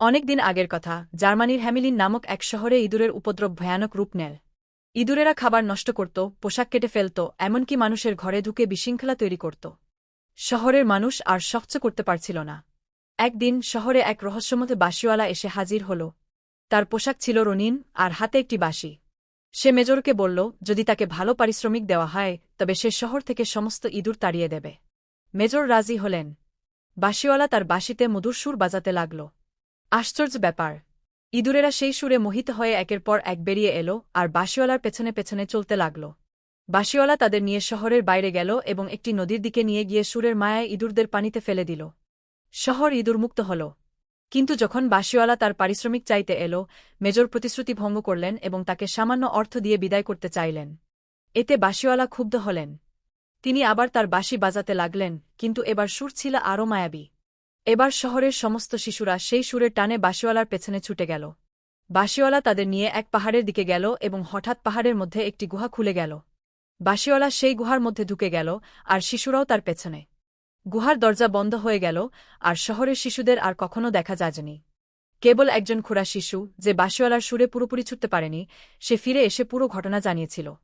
অনেক দিন আগের কথা, জার্মানির হ্যামিলিন নামক এক শহরে ইঁদুরের উপদ্রব ভয়ানক রূপ নেয়। ইঁদুরেরা খাবার নষ্ট করত, পোশাক কেটে ফেলত, এমনকি মানুষের ঘরে ঢুকে বিশৃঙ্খলা তৈরি করত। শহরের মানুষ আর সহ্য করতে পারছিল না। একদিন শহরে এক রহস্যমতে বাঁশিওয়ালা এসে হাজির হল। তার পোশাক ছিল রনিন আর হাতে একটি বাঁশি। সে মেজরকে বলল, যদি তাকে ভালো পারিশ্রমিক দেওয়া হয়, তবে সে শহর থেকে সমস্ত ইঁদুর তাড়িয়ে দেবে। মেজর রাজি হলেন। বাঁশিওয়ালা তার বাঁশিতে মধুর সুর বাজাতে লাগল। আশ্চর্য ব্যাপার। ইঁদুরেরা সেই সুরে মোহিত হয়ে একের পর এক বেরিয়ে এলো আর বাঁশিওয়ালার পেছনে পেছনে চলতে লাগল। বাসিওয়ালা তাদের নিয়ে শহরের বাইরে গেল এবং একটি নদীর দিকে নিয়ে গিয়ে সুরের মায়ায় ইঁদুরদের পানিতে ফেলে দিল। শহর ইঁদুরমুক্ত হল। কিন্তু যখন বাসিওয়ালা তার পারিশ্রমিক চাইতে এল, মেজর প্রতিশ্রুতি ভঙ্গ করলেন এবং তাকে সামান্য অর্থ দিয়ে বিদায় করতে চাইলেন। এতে বাসিওয়ালা ক্ষুব্ধ হলেন। তিনি আবার তার বাঁশি বাজাতে লাগলেন, কিন্তু এবার সুর ছিল আরও মায়াবী। এবার শহরের সমস্ত শিশুরা সেই সুরের টানে বাঁশিওয়ালার পেছনে ছুটে গেল। বাঁশিওয়ালা তাদের নিয়ে এক পাহাড়ের দিকে গেল এবং হঠাৎ পাহাড়ের মধ্যে একটি গুহা খুলে গেল। বাসিওয়ালা সেই গুহার মধ্যে ঢুকে গেল আর শিশুরাও তার পেছনে। গুহার দরজা বন্ধ হয়ে গেল আর শহরের শিশুদের আর কখনো দেখা যায়নি। কেবল একজন খুড়া শিশু যে বাঁশিওয়ালার সুরে পুরোপুরি ছুটতে পারেনি, সে ফিরে এসে পুরো ঘটনা জানিয়েছিল।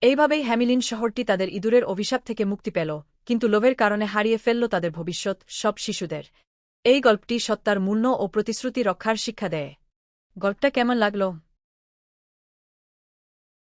এইভাবেই হ্যামিলিন শহরটি তাদের ইঁদুরের অভিশাপ থেকে মুক্তি পেল কিন্তু লোভের কারণে হারিয়ে ফেলল তাদের ভবিষ্যৎ, সব শিশুদের। এই গল্পটি সত্তার মূল্য ও প্রতিশ্রুতি রক্ষার শিক্ষা দেয়। গল্পটা কেমন লাগল?